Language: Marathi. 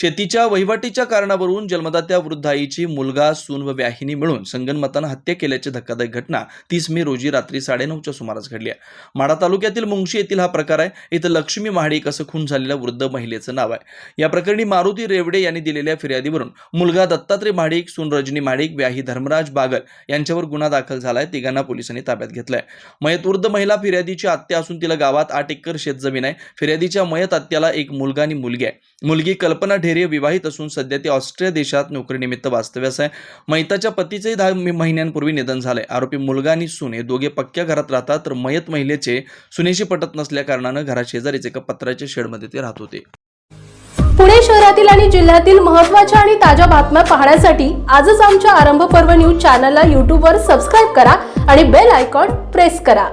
शेतीच्या वहिवाटीच्या कारणावरून जन्मदात्या वृद्ध आईची मुलगा सून व व्याहिनी मिळून संगनमतानं हत्या केल्याची धक्कादायक घटना तीस मे रोजी रात्री साडेनऊच्या सुमारास घडली आहे. माडा तालुक्यातील मुंगशी येथील हा प्रकार आहे. इथं लक्ष्मी महाडिक असं खून झालेल्या वृद्ध महिलेचं नाव आहे. या प्रकरणी मारुती रेवडे यांनी दिलेल्या फिर्यादीवरून मुलगा दत्तात्रय महाडिक सून रजनी महाडिक व्याही धर्मराज बागल यांच्यावर गुन्हा दाखल झालाय तिघांना पोलिसांनी ताब्यात घेतलाय. मयत वृद्ध महिला फिर्यादीची आत्या असून तिला गावात आठ एकर शेतजमीन आहे. फिर्यादीच्या मयत आत्याला एक मुलगा आणि मुलगी आहे. मुलगी कल्पना ढेरे विवाहित असून सध्या ती ऑस्ट्रिया देशात नोकरीनिमित्त वास्तव्यास आहे. मैताच्या पतीचेही दहा महिन्यांपूर्वी निधन झालंय. आरोपी मुलगा आणि सून हे दोघे पक्क्या घरात राहतात. तर मयत महिलेचे सुनेशी पटत नसल्या कारणानं एका पत्राच्या शेडमध्ये ते राहत होते. पुणे शहरातील आणि जिल्ह्यातील महत्त्वाच्या आणि ताज्या बातम्या पाहण्यासाठी आजच आमच्या आरंभ पर्व न्यूज चॅनलला यूट्यूबवर सबस्क्राईब करा आणि बेल आयकॉन प्रेस करा.